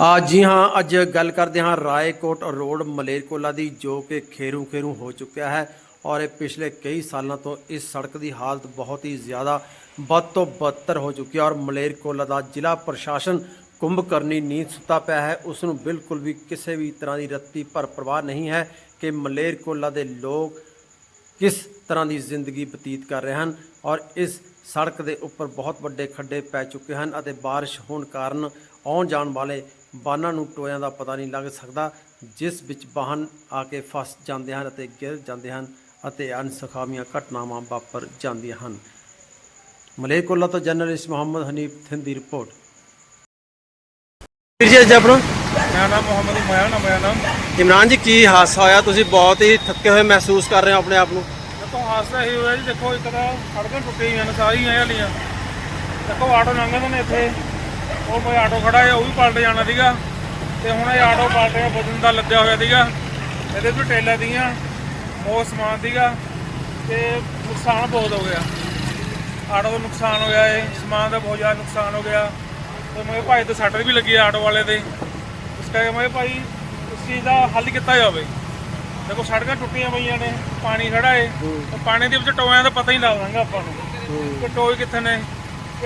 ਆ ਜੀ ਹਾਂ, ਅੱਜ ਗੱਲ ਕਰਦੇ ਹਾਂ ਰਾਏਕੋਟ ਰੋਡ ਮਲੇਰਕੋਲਾ ਦੀ, ਜੋ ਕਿ ਖੇਰੂ ਖੇਰੂ ਹੋ ਚੁੱਕਿਆ ਹੈ ਔਰ ਇਹ ਪਿਛਲੇ ਕਈ ਸਾਲਾਂ ਤੋਂ ਇਸ ਸੜਕ ਦੀ ਹਾਲਤ ਬਹੁਤ ਹੀ ਜ਼ਿਆਦਾ ਬਦ ਤੋਂ ਬਦਤਰ ਹੋ ਚੁੱਕੀ ਹੈ ਔਰ ਮਲੇਰਕੋਲਾ ਦਾ ਜ਼ਿਲ੍ਹਾ ਪ੍ਰਸ਼ਾਸਨ ਕੁੰਭਕਰਨੀ ਨੀਂਦ ਸੁੱਤਾ ਪਿਆ ਹੈ। ਉਸ ਨੂੰ ਬਿਲਕੁਲ ਵੀ ਕਿਸੇ ਵੀ ਤਰ੍ਹਾਂ ਦੀ ਰੱਤੀ ਭਰ ਪ੍ਰਵਾਹ ਨਹੀਂ ਹੈ ਕਿ ਮਲੇਰਕੋਲਾ ਦੇ ਲੋਕ ਕਿਸ ਤਰ੍ਹਾਂ ਦੀ ਜ਼ਿੰਦਗੀ ਬਤੀਤ ਕਰ ਰਹੇ ਹਨ ਔਰ ਇਸ ਸੜਕ ਦੇ ਉੱਪਰ ਬਹੁਤ ਵੱਡੇ ਖੱਡੇ ਪੈ ਚੁੱਕੇ ਹਨ ਅਤੇ ਬਾਰਿਸ਼ ਹੋਣ ਕਾਰਨ ਆਉਣ ਜਾਣ ਵਾਲੇ ਵਾਹਨਾਂ ਨੂੰ ਟੋਇਆਂ ਦਾ ਪਤਾ ਨਹੀਂ ਲੱਗ ਸਕਦਾ ਜਿਸ ਵਿੱਚ ਵਾਹਨ ਆ ਕੇ ਫਸ ਜਾਂਦੇ ਹਨ ਅਤੇ ਗਿਰ ਜਾਂਦੇ ਹਨ ਅਤੇ ਅਨਸਖਾਵੀਆਂ ਘਟਨਾਵਾਂ ਵਾਪਰ ਜਾਂਦੀਆਂ ਹਨ। ਮਲੇਕੁੱਲਾ ਤੋਂ ਜਰਨਲਿਸਟ ਮੁਹੰਮਦ ਹਨੀਫ ਥਿੰਦ ਦੀ ਰਿਪੋਰਟ। ਜੀ ਅੱਜ ਆਪਣਾ? ਮੇਰਾ ਨਾਮ ਮੁਹੰਮਦ ਉਮਰ ਨਾਮ ਮੇਰਾ ਨਾਮ ਇਮਰਾਨ ਜੀ ਕੀ ਹਾਦਸਾ ਹੋਇਆ? ਤੁਸੀਂ ਬਹੁਤ ਹੀ ਥੱਕੇ ਹੋਏ ਮਹਿਸੂਸ ਕਰ ਰਹੇ ਹੋ ਆਪਣੇ ਆਪ ਨੂੰ। ਦੇਖੋ ਹਾਸਾ ਇਹ ਹੋਇਆ ਜੀ ਦੇਖੋ ਇੱਕ ਤਾਂ ਸੜਕਾਂ ਟੁੱਟੀ ਹੋਈਆਂ ਨੇ ਸਾਰੀਆਂ ਇਹ ਵਾਲੀਆਂ ਦੇਖੋ ਆਟੋ ਲੰਘਦੇ ਨੇ ਇੱਥੇ। ਉਹ ਕੋਈ ਆਟੋ ਖੜਾ ਹੈ ਉਹ ਵੀ ਪਲਟ ਜਾਣਾ ਸੀਗਾ। ਤੇ ਹੁਣ ਇਹ ਆਟੋ ਪਲਟ ਰਿਹਾ ਵਜਨ ਦਾ ਲੱਦਿਆ ਹੋਇਆ ਸੀਗਾ। ਇਹਦੇ ਵੀ ਟੇਲਾਂ ਦੀਆਂ ਬਹੁਤ ਸਮਾਨ ਸੀਗਾ। ਤੇ ਨੁਕਸਾਨ ਬਹੁਤ ਹੋ ਗਿਆ। ਆਟੋ ਦਾ ਨੁਕਸਾਨ ਹੋਇਆ ਹੈ ਸਮਾਨ ਦਾ ਬਹੁਤ ਜ਼ਿਆਦਾ ਨੁਕਸਾਨ ਹੋ ਗਿਆ। ਤੇ ਮੇਰੇ ਭਾਈ ਤੇ ਸੱਟ ਵੀ ਲੱਗੀ ਆਟੋ ਵਾਲੇ ਦੇ। ਇਸ ਕਰਕੇ ਮੇਰੇ ਭਾਈ ਇਸ ਚੀਜ਼ ਦਾ ਹੱਲ ਕੀਤਾ ਜਾਵੇ। ਦੇਖੋ ਸੜਕਾਂ ਟੁੱਟੀਆਂ ਪਈਆਂ ਨੇ ਪਾਣੀ ਖੜਾ ਏ। ਪਾਣੀ ਦੇ ਵਿੱਚ ਟੋਇਆਂ ਦਾ ਪਤਾ ਹੀ ਨਹੀਂ ਲੱਗਦਾਗਾ ਆਪਾਂ ਨੂੰ ਕਿ ਟੋਏ ਕਿੱਥੇ ਨੇ।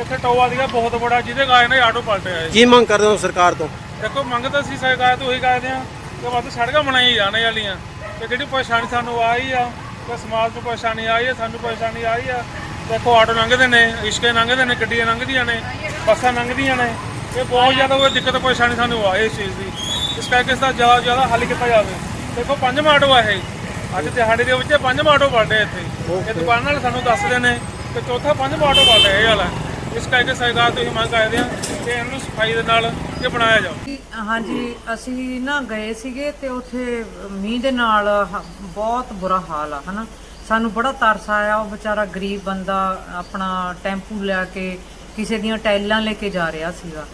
ਇੱਥੇ ਟੋਆ ਸੀਗਾ ਬਹੁਤ ਬੜਾ ਜਿਹਦੇ ਕਾਰਨ ਇਹ ਆਟੋ ਪਲਟਿਆ ਏ ਕੀ ਮੰਗ ਕਰਦੇ ਹੋ ਸਰਕਾਰ ਤੋਂ? ਦੇਖੋ ਮੰਗ ਤਾਂ ਅਸੀਂ ਸਰਕਾਰ ਤੋਂ ਉਹੀ ਕਰਦੇ ਆ ਕਿ ਵੱਧ ਸੜਕਾਂ ਬਣਾਈ ਜਾਣੇ ਵਾਲੀਆਂ। ਤੇ ਜਿਹੜੀ ਪਰੇਸ਼ਾਨੀ ਸਾਨੂੰ ਆਈ ਆ ਕਿ ਸਮਾਜ ਨੂੰ ਪਰੇਸ਼ਾਨੀ ਆਈ ਆ ਸਾਨੂੰ ਪਰੇਸ਼ਾਨੀ ਆਈ ਆ। ਦੇਖੋ ਆਟੋ ਲੰਘਦੇ ਨੇ ਇਸ਼ਕੇ ਲੰਘਦੇ ਨੇ ਗੱਡੀਆਂ ਲੰਘਦੀਆਂ ਨੇ ਬੱਸਾਂ ਲੰਘਦੀਆਂ ਨੇ। ਇਹ ਬਹੁਤ ਜ਼ਿਆਦਾ ਉਹ ਦਿੱਕਤ ਪਰੇਸ਼ਾਨੀ ਸਾਨੂੰ ਆ ਇਸ ਚੀਜ਼ ਦੀ। ਇਸ ਕਰਕੇ ਇਸ ਦਾ ਜ਼ਿਆਦਾ ਤੋਂ ਜ਼ਿਆਦਾ ਹੱਲ ਕੀਤਾ ਜਾਵੇ। ਦੇਖੋ ਪੰਜਵਾਂ ਆਟੋ ਆ ਇਹ। ਅੱਜ ਦਿਹਾੜੀ ਦੇ ਵਿੱਚ ਪੰਜਵਾਂ ਆਟੋ ਪਲਟੇ ਇੱਥੇ। ਇਹ ਦੁਕਾਨ ਵਾਲੇ ਸਾਨੂੰ ਦੱਸਦੇ ਨੇ ਕਿ ਚੌਥਾ ਪੰਜਵਾਂ ਆਟੋ ਪਲਟਿਆ ਇਹ ਵਾਲਾ। ਇਸ ਕਰਕੇ ਸਰਕਾਰ ਤੋਂ ਹੀ ਮੰਗ ਕਰਦੇ ਆ ਕਿ ਇਹਨੂੰ ਸਫ਼ਾਈ ਦੇ ਨਾਲ ਇਹ ਬਣਾਇਆ ਜਾਵੇ। ਹਾਂਜੀ ਅਸੀਂ ਨਾ ਗਏ ਸੀਗੇ ਤੇ ਉੱਥੇ ਮੀਂਹ ਦੇ ਨਾਲ ਹ- ਬਹੁਤ ਬੁਰਾ ਹਾਲ ਆ ਹਨਾ। ਸਾਨੂੰ ਬੜਾ ਤਰਸ ਆਇਆ ਉਹ ਵਿਚਾਰਾ ਗਰੀਬ ਬੰਦਾ ਆਪਣਾ ਟੈਂਪੂ ਲਿਆ ਕੇ ਕਿਸੇ ਦੀਆਂ ਟਾਈਲਾਂ ਲੈ ਕੇ ਜਾ ਰਿਹਾ ਸੀਗਾ।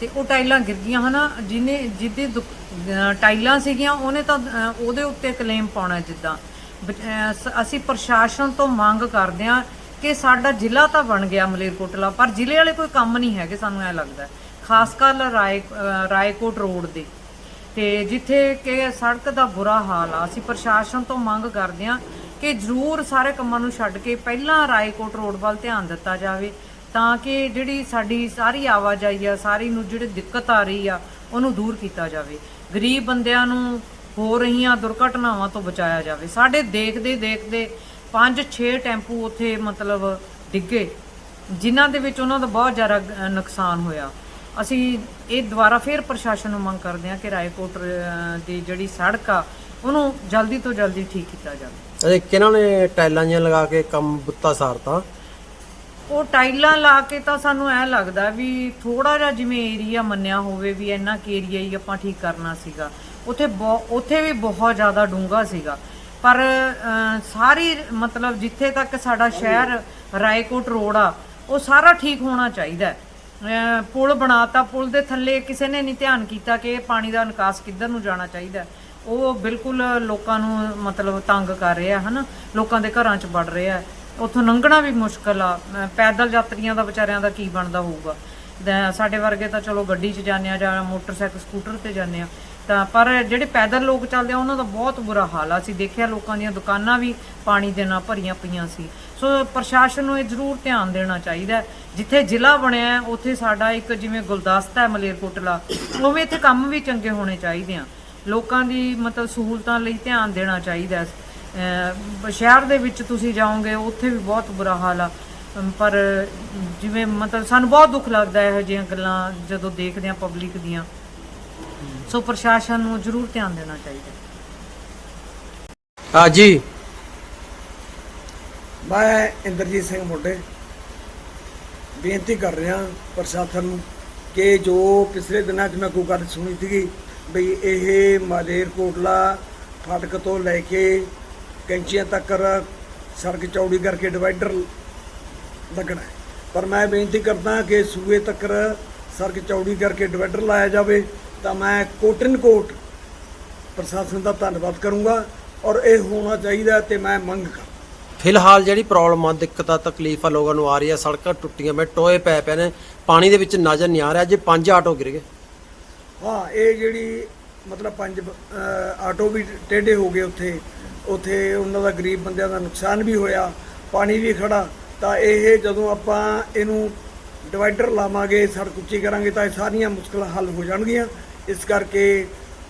ਤੇ ਉਹ ਟਾਈਲਾਂ ਗਿਰ ਗਈਆਂ ਹਨਾ। ਜਿਹਨੇ ਜਿਹਦੀ ਦੁਕ- ਅਹ ਟਾਈਲਾਂ ਸੀਗੀਆਂ ਉਹਨੇ ਤਾਂ ਅਹ, ਉਹਦੇ ਉੱਤੇ ਕਲੇਮ ਪਾਉਣਾ ਜਿੱਦਾਂ। ਬ- ਅਹ, ਸ- ਅਸੀਂ ਪ੍ਰਸ਼ਾਸਨ ਤੋਂ ਮੰਗ ਕਰਦੇ ਹਾਂ ਕਿ ਸਾਡਾ ਜ਼ਿਲ੍ਹਾ ਤਾਂ ਬਣ ਗਿਆ ਮਲੇਰਕੋਟਲਾ ਪਰ ਜ਼ਿਲ੍ਹੇ ਵਾਲੇ ਕੋਈ ਕੰਮ ਨਹੀਂ ਹੈਗੇ, ਸਾਨੂੰ ਐ ਲੱਗਦਾ ਖਾਸ ਕਰ ਰਾਏ ਰਾਏਕੋਟ ਰੋਡ ਦੇ। ਤੇ ਜਿੱਥੇ ਕਿ ਸੜਕ ਦਾ ਬੁਰਾ ਹਾਲ ਆ, ਅਸੀਂ ਪ੍ਰਸ਼ਾਸਨ ਤੋਂ ਮੰਗ ਕਰਦੇ ਹਾਂ ਕਿ ਜ਼ਰੂਰ ਸਾਰੇ ਕੰਮਾਂ ਨੂੰ ਛੱਡ ਕੇ ਪਹਿਲਾਂ ਰਾਏਕੋਟ ਰੋਡ ਵੱਲ ਧਿਆਨ ਦਿੱਤਾ ਜਾਵੇ, ਤਾਂ ਕਿ ਜਿਹੜੀ ਸਾਡੀ ਸਾਰੀ ਆਵਾਜਾਈ ਆ, ਸਾਰੀ ਨੂੰ ਜਿਹੜੀ ਦਿੱਕਤ ਆ ਰਹੀ ਆ, ਉਹਨੂੰ ਦੂਰ ਕੀਤਾ ਜਾਵੇ। ਗਰੀਬ ਬੰਦਿਆਂ ਨੂੰ ਹੋ ਰਹੀਆਂ ਦੁਰਘਟਨਾਵਾਂ ਤੋਂ ਬਚਾਇਆ ਜਾਵੇ। ਸਾਡੇ ਦੇਖਦੇ ਦੇਖਦੇ 5-6 ਟੈਂਪੂ ਉੱਥੇ ਮਤਲਬ ਡਿੱਗੇ ਜਿਨ੍ਹਾਂ ਦੇ ਵਿੱਚ ਉਹਨਾਂ ਦਾ ਬਹੁਤ ਜ਼ਿਆਦਾ ਨੁਕਸਾਨ ਹੋਇਆ। ਅਸੀਂ ਇਹ ਦੁਬਾਰਾ ਫਿਰ ਪ੍ਰਸ਼ਾਸਨ ਨੂੰ ਮੰਗ ਕਰਦੇ ਹਾਂ ਕਿ ਰਾਏਕੋਟ ਦੀ ਜਿਹੜੀ ਸੜਕ ਆ ਉਹਨੂੰ ਜਲਦੀ ਤੋਂ ਜਲਦੀ ਠੀਕ ਕੀਤਾ ਜਾਵੇ। ਅਰੇ ਕਿਹਨਾਂ ਨੇ ਟਾਈਲਾਂ ਜੀਆਂ ਲਗਾ ਕੇ ਕੰਮ ਬੁੱਤਾ ਸਾਰਤਾ? ਉਹ ਟਾਈਲਾਂ ਲਾ ਕੇ ਤਾਂ ਸਾਨੂੰ ਐ ਲੱਗਦਾ ਵੀ ਥੋੜਾ ਜਿਹਾ ਜਿਵੇਂ ਏਰੀਆ ਮੰਨਿਆ ਹੋਵੇ ਵੀ ਇੰਨਾ ਕਿ ਏਰੀਆ ਹੀ ਆਪਾਂ ਠੀਕ ਕਰਨਾ ਸੀਗਾ। ਉੱਥੇ ਉੱਥੇ ਵੀ ਬਹੁਤ ਜ਼ਿਆਦਾ ਡੂੰਘਾ ਸੀਗਾ। ਪਰ ਸਾਰੀ ਮਤਲਬ ਜਿੱਥੇ ਤੱਕ ਸਾਡਾ ਸ਼ਹਿਰ ਰਾਏਕੋਟ ਰੋਡ ਆ ਉਹ ਸਾਰਾ ਠੀਕ ਹੋਣਾ ਚਾਹੀਦਾ ਹੈ। ਅ, ਪੁਲ ਬਣਾਤਾ ਪੁਲ ਦੇ ਥੱਲੇ ਕਿਸੇ ਨੇ ਨਹੀਂ ਧਿਆਨ ਕੀਤਾ ਕਿ ਪਾਣੀ ਦਾ ਨਿਕਾਸ ਕਿੱਧਰ ਨੂੰ ਜਾਣਾ ਚਾਹੀਦਾ ਉਹ ਬਿਲਕੁਲ ਲੋਕਾਂ ਨੂੰ ਮਤਲਬ ਤੰਗ ਕਰ ਰਿਹਾ ਹਨਾ? ਲੋਕਾਂ ਦੇ ਘਰਾਂ 'ਚ ਵੜ ਰਿਹਾ ਉੱਥੋਂ ਲੰਘਣਾ ਵੀ ਮੁਸ਼ਕਲ ਆ। ਪੈਦਲ ਯਾਤਰੀਆਂ ਦਾ ਵਿਚਾਰਿਆਂ ਦਾ ਕੀ ਬਣਦਾ ਹੋਊਗਾ? ਤਾਂ ਸਾਡੇ ਵਰਗੇ ਤਾਂ ਚਲੋ ਗੱਡੀ 'ਚ ਜਾਂਦੇ ਆ ਜਾਂ ਮੋਟਰਸਾਈਕਲ ਸਕੂਟਰ ਤੇ ਜਾਂਦੇ ਆ। ਤਾਂ ਪਰ ਜਿਹੜੇ ਪੈਦਲ ਲੋਕ ਚੱਲਦੇ ਆ, ਉਹਨਾਂ ਦਾ ਬਹੁਤ ਬੁਰਾ ਹਾਲ ਆ। ਅਸੀਂ ਦੇਖਿਆ ਲੋਕਾਂ ਦੀਆਂ ਦੁਕਾਨਾਂ ਵੀ ਪਾਣੀ ਦੇ ਨਾਲ ਭਰੀਆਂ ਪਈਆਂ ਸੀ। ਸੋ ਪ੍ਰਸ਼ਾਸਨ ਨੂੰ ਇਹ ਜ਼ਰੂਰ ਧਿਆਨ ਦੇਣਾ ਚਾਹੀਦਾ ਜਿੱਥੇ ਜ਼ਿਲ੍ਹਾ ਬਣਿਆ ਉੱਥੇ ਸਾਡਾ ਇੱਕ ਜਿਵੇਂ ਗੁਲਦਸਤਾ ਹੈ ਮਲੇਰਕੋਟਲਾ ਉਵੇਂ ਇੱਥੇ ਕੰਮ ਵੀ ਚੰਗੇ ਹੋਣੇ ਚਾਹੀਦੇ ਆ। ਲੋਕਾਂ ਦੀ ਮਤਲਬ ਸਹੂਲਤਾਂ ਲਈ ਧਿਆਨ ਦੇਣਾ ਚਾਹੀਦਾ ਸ਼ਹਿਰ ਦੇ ਵਿੱਚ ਤੁਸੀਂ ਜਾਓਗੇ, ਉੱਥੇ ਵੀ ਬਹੁਤ ਬੁਰਾ ਹਾਲ ਆ। ਪਰ ਜਿਵੇਂ ਮਤਲਬ ਸਾਨੂੰ ਬਹੁਤ ਦੁੱਖ ਲੱਗਦਾ ਹੈ, ਇਹੋ ਜਿਹੀਆਂ ਗੱਲਾਂ ਜਦੋਂ ਦੇਖਦੇ ਆ ਪਬਲਿਕ ਦੀਆਂ। ਸੋ ਪ੍ਰਸ਼ਾਸਨ ਨੂੰ ਜ਼ਰੂਰ ਧਿਆਨ ਦੇਣਾ ਚਾਹੀਦਾ ਹੈ। ਆ ਜੀ ਮੈਂ ਇੰਦਰਜੀਤ ਸਿੰਘ ਮੁੰਡੇ ਬੇਨਤੀ ਕਰ ਰਿਹਾ ਪ੍ਰਸ਼ਾਸਨ ਨੂੰ ਕਿ ਜੋ ਪਿਛਲੇ ਦਿਨਾਂ 'ਚ ਮੈਂ ਕੋਈ ਗੱਲ ਸੁਣੀ ਸੀਗੀ ਬਈ ਇਹ ਮਾਲੇਰ ਕੋਟਲਾ ਫਾਟਕ ਤੋਂ ਲੈ ਕੇ ਕੈਂਚੀਆਂ ਤੱਕ ਸੜਕ ਚੌੜੀ ਕਰਕੇ ਡਿਵਾਈਡਰ ਲੱਗਣਾ ਹੈ। ਪਰ ਮੈਂ ਬੇਨਤੀ ਕਰਦਾ ਕਿ ਸੂਏ ਤੱਕ ਸੜਕ ਚੌੜੀ ਕਰਕੇ ਡਿਵਾਈਡਰ ਲਾਇਆ ਜਾਵੇ। ਤਾਂ ਮੈਂ ਕੋਟਨ ਕੋਟ ਪ੍ਰਸ਼ਾਸਨ ਦਾ ਧੰਨਵਾਦ ਕਰੂੰਗਾ ਔਰ ਇਹ ਹੋਣਾ ਚਾਹੀਦਾ ਤੇ ਮੈਂ ਮੰਗ ਕਰ ਫਿਲਹਾਲ ਜਿਹੜੀ ਪ੍ਰੋਬਲਮ ਆ ਦਿੱਕਤ ਤਕਲੀਫ ਆ ਲੋਕਾਂ ਨੂੰ ਆ ਰਹੀ ਆ ਸੜਕਾਂ ਟੁੱਟੀਆਂ ਪਏ ਟੋਏ ਪੈ ਪਏ ਨੇ ਪਾਣੀ ਦੇ ਵਿੱਚ ਨਜ਼ਰ ਨਹੀਂ ਆ ਰਿਹਾ ਜੇ ਪੰਜ ਆਟੋ ਗਿਰ ਗਏ। ਹਾਂ ਇਹ ਜਿਹੜੀ ਮਤਲਬ ਪੰਜ ਆਟੋ ਵੀ ਟੇਢੇ ਹੋ ਗਏ ਉੱਥੇ ਉੱਥੇ ਉਹਨਾਂ ਦਾ ਗਰੀਬ ਬੰਦਿਆਂ ਦਾ ਨੁਕਸਾਨ ਵੀ ਹੋਇਆ ਪਾਣੀ ਵੀ ਖੜਾ ਤਾਂ ਇਹ ਜਦੋਂ ਆਪਾਂ ਇਹਨੂੰ ਡਿਵਾਈਡਰ ਲਾਵਾਂਗੇ ਸੜਕ ਉੱਚੀ ਕਰਾਂਗੇ ਤਾਂ ਇਹ ਸਾਰੀਆਂ ਮੁਸ਼ਕਲਾਂ ਹੱਲ ਹੋ ਜਾਣਗੀਆਂ। ਇਸ ਕਰਕੇ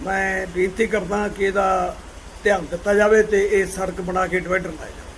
ਮੈਂ ਬੇਨਤੀ ਕਰਦਾ ਕਿ ਇਹਦਾ ਧਿਆਨ ਦਿੱਤਾ ਜਾਵੇ ਤੇ ਇਹ ਸੜਕ ਬਣਾ ਕੇ ਡਿਵਾਈਡਰ ਲਾਇਆ ਜਾਵੇ।